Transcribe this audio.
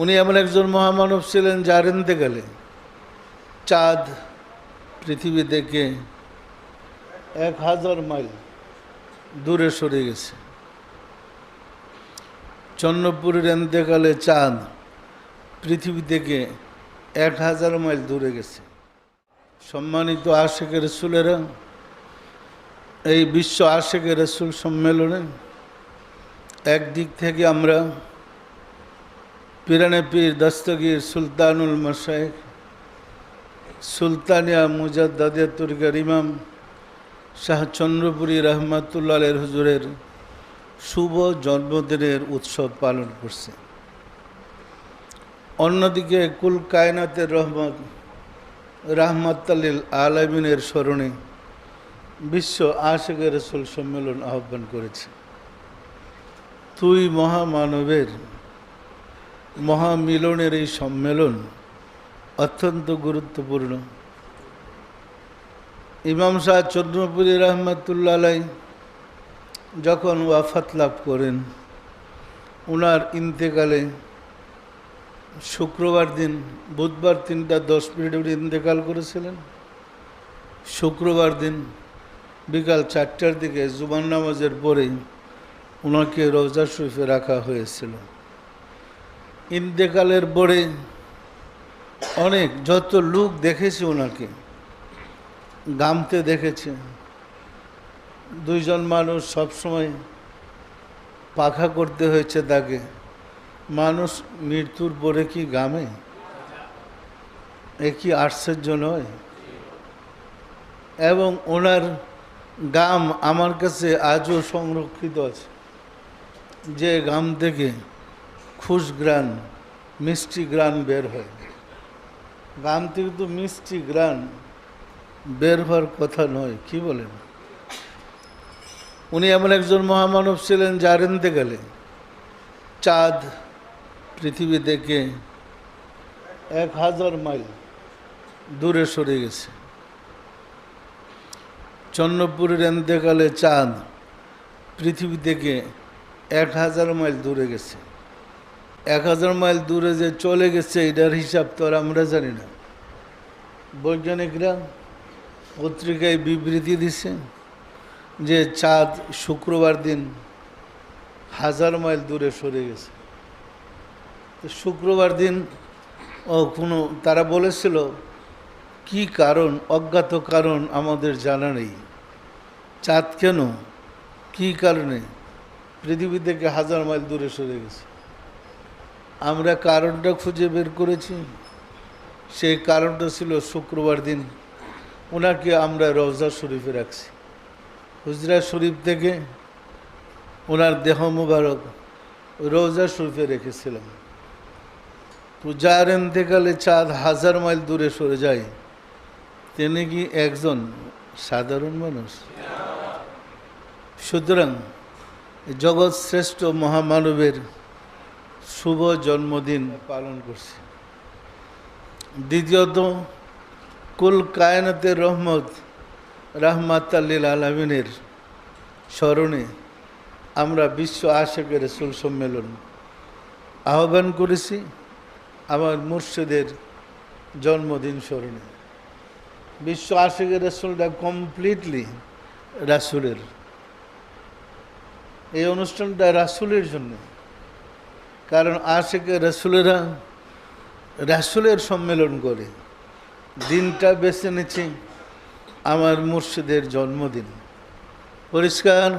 উনি এমন একজন মহামানব ছিলেন যার এনতে গেলে চাঁদ পৃথিবী থেকে এক হাজার মাইল দূরে সরে গেছে। চন্দ্রপুরের এন্তেকালে চাঁদ পৃথিবী থেকে এক হাজার মাইল দূরে গেছে। সম্মানিত আশেকের রসুলেরা, এই বিশ্ব আশেকের রসুল সম্মেলনে একদিক থেকে আমরা পিরানে পীর, দস্তগীর, সুলতানুল মশাইক সুলতানিয়া মুজাদ্দাদিয়া তুর্গের ইমাম, শাহ চন্দ্রপুরী রহমাতুল্লাহের হুজুরের শুভ জন্মদিনের উৎসব পালন করছে। অন্যদিকে কুল কায়নাতের রহমত রাহমাতাল্লিল আলমিনের স্মরণে বিশ্ব আশেকের রসুল সম্মেলন আহ্বান করেছে। তুই মহামানবের মহামিলনের এই সম্মেলন অত্যন্ত গুরুত্বপূর্ণ। ইমাম শাহ চন্দ্রপুরী রহমতুল্লা আলাই যখন ওয়াফাত লাভ করেন ওনার ইন্তেকালে শুক্রবার দিন, বুধবার তিনটা দশ মিনিট উনি ইন্তেকাল করেছিলেন। শুক্রবার দিন বিকাল চারটার দিকে জুবান নামাজের পরেই ওনাকে রোজা শরীফে রাখা হয়েছিল। ইন্তেকালের পরে অনেক যত লোক দেখেছে ওনাকে, গামতে দেখেছে। দুইজন মানুষ সবসময় পাখা করতে হয়েছে তাকে মানুষ মৃত্যুর পরে কি গামে এ কি আশ্চর্য নয়? এবং ওনার গাম আমার কাছে আজও সংরক্ষিত আছে। যে গাম থেকে খুশ গ্রান মিষ্টি গ্রান বের হয়। গাম থেকে তো মিষ্টি গ্রান বের হওয়ার কথা নয়, কি বলেন? উনি এমন একজন মহামানব ছিলেন যার গেলে চাঁদ পৃথিবী থেকে এক হাজার মাইল দূরে সরে গেছে। চন্দ্রপুরের এন্তেকালে চাঁদ পৃথিবী থেকে এক হাজার মাইল দূরে গেছে। এক হাজার মাইল দূরে যে চলে গেছে, এটার হিসাব তো আর আমরা জানি না। বৈজ্ঞানিকরা পত্রিকায় বিবৃতি দিছে যে চাঁদ শুক্রবার দিন হাজার মাইল দূরে সরে গেছে। শুক্রবার দিন, ও, কোনো, তারা বলেছিল, কি কারণ, অজ্ঞাত কারণ আমাদের জানা নেই। চাঁদ কেন? কি কারণে? পৃথিবী থেকে হাজার মাইল দূরে সরে গেছে। আমরা কারণটা খুঁজে বের করেছি। সেই কারণটা ছিল শুক্রবার দিন। ওনাকে আমরা রওজা শরীফে রাখছি। হুজরা শরীফ থেকে ওনার দেহ মুবারক রোজা শরীফে রেখেছিলাম। তো পূজার এন্তেকালে চাঁদ হাজার মাইল দূরে সরে যায়, তিনি কি একজন সাধারণ মানুষ? সুতরাং জগৎ শ্রেষ্ঠ মহামানবের শুভ জন্মদিন পালন করছে। দ্বিতীয়ত, কুল কায়নাতের রহমত রাহমাত আলমিনের স্মরণে আমরা বিশ্ব আশেকের রসুল সম্মেলন আহ্বান করেছি আমার মুর্শিদের জন্মদিন স্মরণে। বিশ্ব আশেকের রসুলটা কমপ্লিটলি রাসুলের। এই অনুষ্ঠানটা রাসুলের জন্য। কারণ আশেকের রসুলেরা রাসুলের সম্মেলন করে দিনটা বেছে নিচ্ছি আমার মুর্শিদের জন্মদিন। পরিষ্কার?